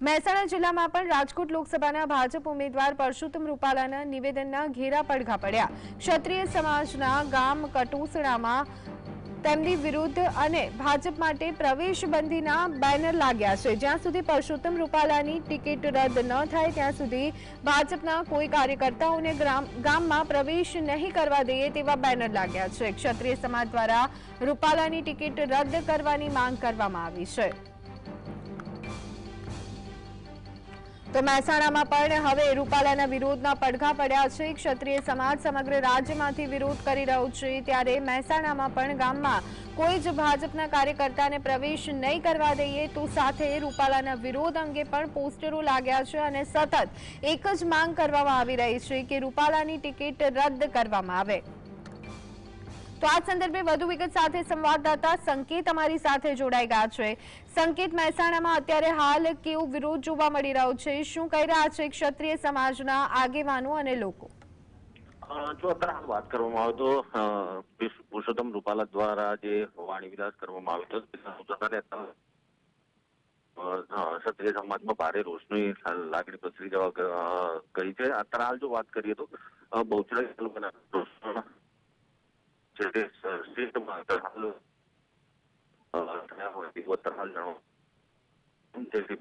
મહેસાણા જિલ્લામાં પણ રાજકોટ લોકસભાના ભાજપ ઉમેદવાર પરસોત્તમ રૂપાલાના નિવેદનના ઘેરા પડઘા પડ્યા. ક્ષત્રિય સમાજના ગામ કટોસણામાં તેમની વિરુદ્ધ અને ભાજપ માટે પ્રવેશબંધીના બેનર લાગ્યા છે. જ્યાં સુધી પરશુત્તમ રૂપાલાની ટિકિટ રદ ન થાય, ત્યાં સુધી ભાજપના કોઈ કાર્યકર્તાઓને ગામમાં પ્રવેશ નહીં કરવા દઈએ તેવા બેનર લાગ્યા છે. ક્ષત્રિય સમાજ દ્વારા રૂપાલાની ટિકિટ રદ કરવાની માંગ કરવામાં આવી છે. તો મહેસાણામાં પણ હવે રૂપાલાના વિરોધના પડઘા પડ્યા છે. ક્ષત્રિય સમાજ સમગ્ર રાજ્યમાંથી વિરોધ કરી રહ્યો છે. ત્યારે મહેસાણામાં પણ ગામમાં કોઈ જ ભાજપના કાર્યકર્તાને પ્રવેશ નહીં કરવા દઈએ તો સાથે રૂપાલાના વિરોધ અંગે પણ પોસ્ટરો લાગ્યા છે અને સતત એક જ માંગ કરવામાં આવી રહી છે કે રૂપાલાની ટિકિટ રદ કરવામાં આવે. તો આ સંદર્ભે વધુ વિગત સાથે સંવાદદાતા સંકેત અમારી સાથે જોડાઈ ગયા છે. સંકેત મહેસાણામાં અત્યારે હાલ કેવો વિરોધ જોવા મળી રહ્યો છે? શું કહી રહ્યા છે ક્ષત્રિય સમાજના આગેવાનો અને લોકો? જો અત્યારે વાત કરવામાં આવે તો પુરુષોત્તમ રૂપાલા દ્વારા જે વાણી વિલાસ કરવામાં આવ્યો હતો ક્ષત્રિય સમાજમાં ભારે રોષની લાગણી પ્રસરી જવા અ, છે. અત્યારે હાલ જો વાત કરીએ તો બહુચરાજી તાલુકાના રોષણ છે તે સ્ટેટમાં અત્યારે થયા હોય એવો અત્યારે જાણો જેથી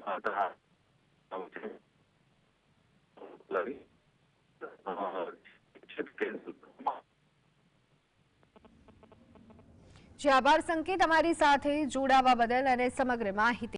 કે જે, આભાર સંકેત અમારી સાથે જોડાવા બદલ અને સમગ્ર માહિતી.